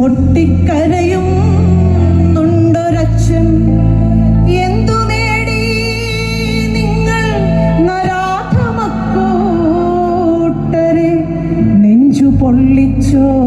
പൊട്ടിക്കരയും നുണ്ടൊരച്ഛൻ. എന്തു നിങ്ങൾ നെഞ്ചു പൊള്ളിച്ചോദിക്കും.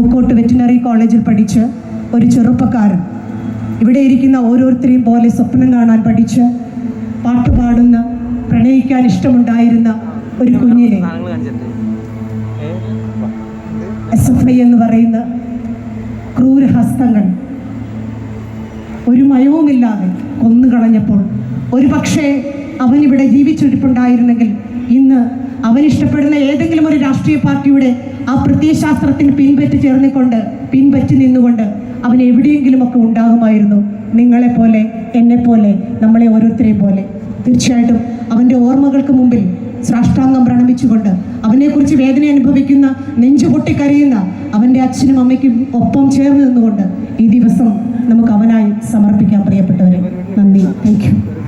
പൂക്കോട്ട് വെറ്റിനറി കോളേജിൽ പഠിച്ച് ഒരു ചെറുപ്പക്കാരൻ. ഇവിടെ ഇരിക്കുന്ന ഓരോരുത്തരെയും പോലെ സ്വപ്നം കാണാൻ പഠിച്ച് പാട്ട് പാടുന്ന പ്രണയിക്കാൻ ഇഷ്ടമുണ്ടായിരുന്ന ഒരു കുഞ്ഞിനെ. എസ് എഫ് ഐ എന്ന് പറയുന്ന ക്രൂരഹസ്തങ്ങൾ. ഒരു മയവുമില്ലാതെ കൊന്നുകളഞ്ഞപ്പോൾ. ഒരു പക്ഷേ അവനിവിടെ ജീവിച്ചിരിപ്പുണ്ടായിരുന്നെങ്കിൽ ഇന്ന് ഒരു രാഷ്ട്രീയ പാർട്ടിയുടെ ആ പ്രത്യയശാസ്ത്രത്തിന് പിൻപറ്റി ചേർന്നിക്കൊണ്ട് പിൻപറ്റി നിന്നുകൊണ്ട് അവൻ എവിടെയെങ്കിലും ഒക്കെ ഉണ്ടാകുമായിരുന്നു. നിങ്ങളെപ്പോലെ എന്നെപ്പോലെ നമ്മളെ ഓരോരുത്തരെയും പോലെ. തീർച്ചയായിട്ടും അവന്റെ ഓർമ്മകൾക്ക് മുമ്പിൽ സാഷ്ടാംഗം പ്രണമിച്ചുകൊണ്ട് അവനെക്കുറിച്ച് വേദന അനുഭവിക്കുന്ന നെഞ്ചു പൊട്ടിക്കരയുന്ന അവന്റെ അച്ഛനും അമ്മയ്ക്കും ഒപ്പം ചേർന്ന് നിന്നുകൊണ്ട് ഈ ദിവസം നമുക്ക് അവനായി സമർപ്പിക്കാൻ പ്രിയപ്പെട്ടവരെ. നന്ദി. താങ്ക്